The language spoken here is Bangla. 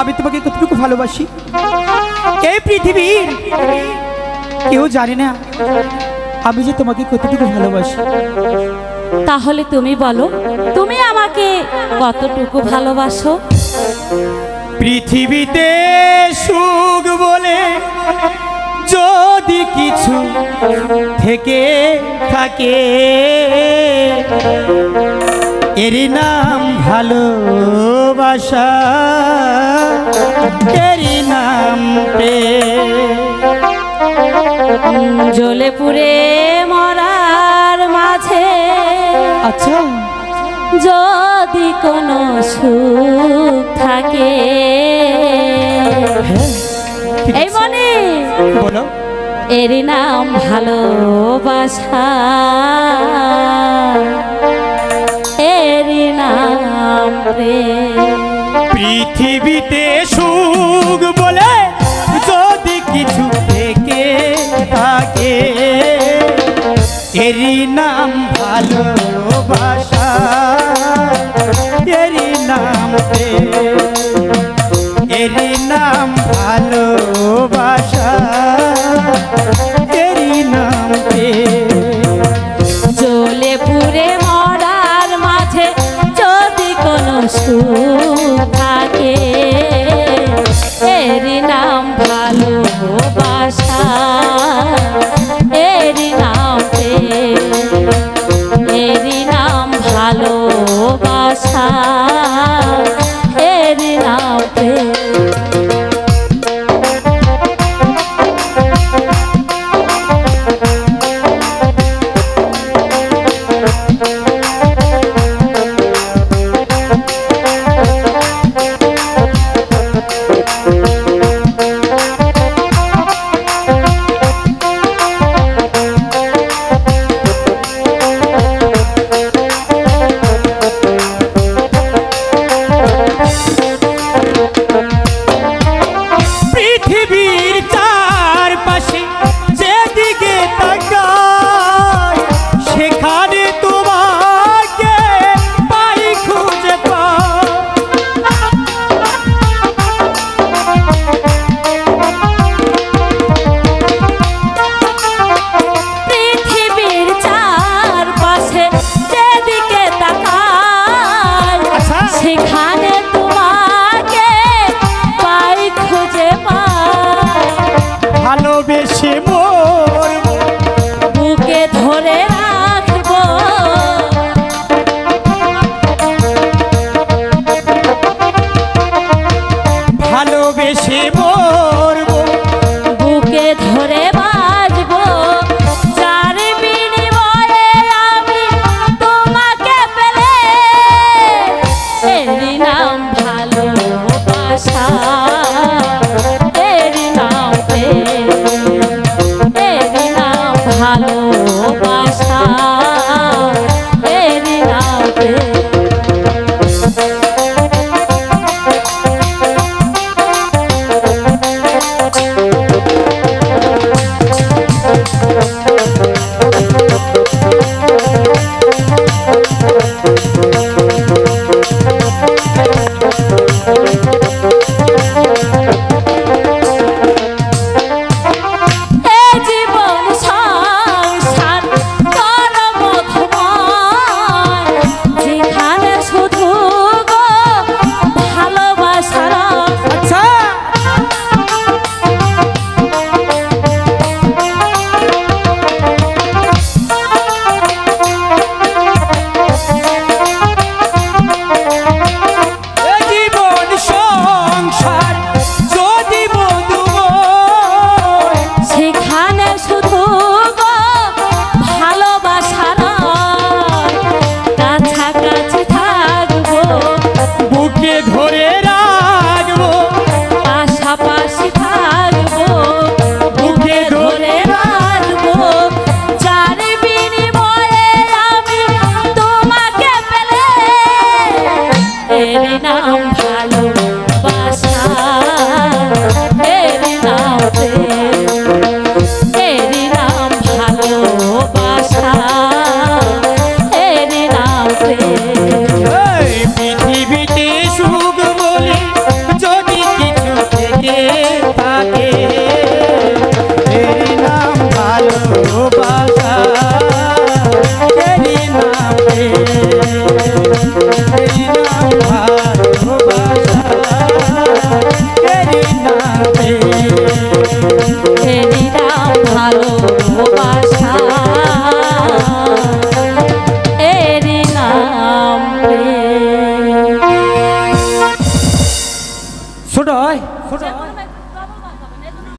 আমি তোমাকে কতটুকু ভালোবাসি? এই পৃথিবীর কেউ জানে না আমি যে তোমাকে কতটুকু ভালোবাসি। তাহলে তুমি বলো তুমি আমাকে কতটুকু ভালোবাসো? পৃথিবীতে সুখ বলে যদি কিছু থেকে থাকে। এর নাম ভালোবাসা এরই নাম পে জ্বলে পুড়ে মরার মাঝে আচ্ছা। যদি কোনো সুখ থাকে। হ্যাঁ এই। মনে! বলো। এর নাম ভালোবাসা। এর পৃথিবীতে সুখ বলে যদি কিছু থেকে থাকে এরই নাম ভালোবাসা। ভালোবেসে মোর বুকে ধরে রাখব। ভালোবেসে মরবো। ভালোবাসা।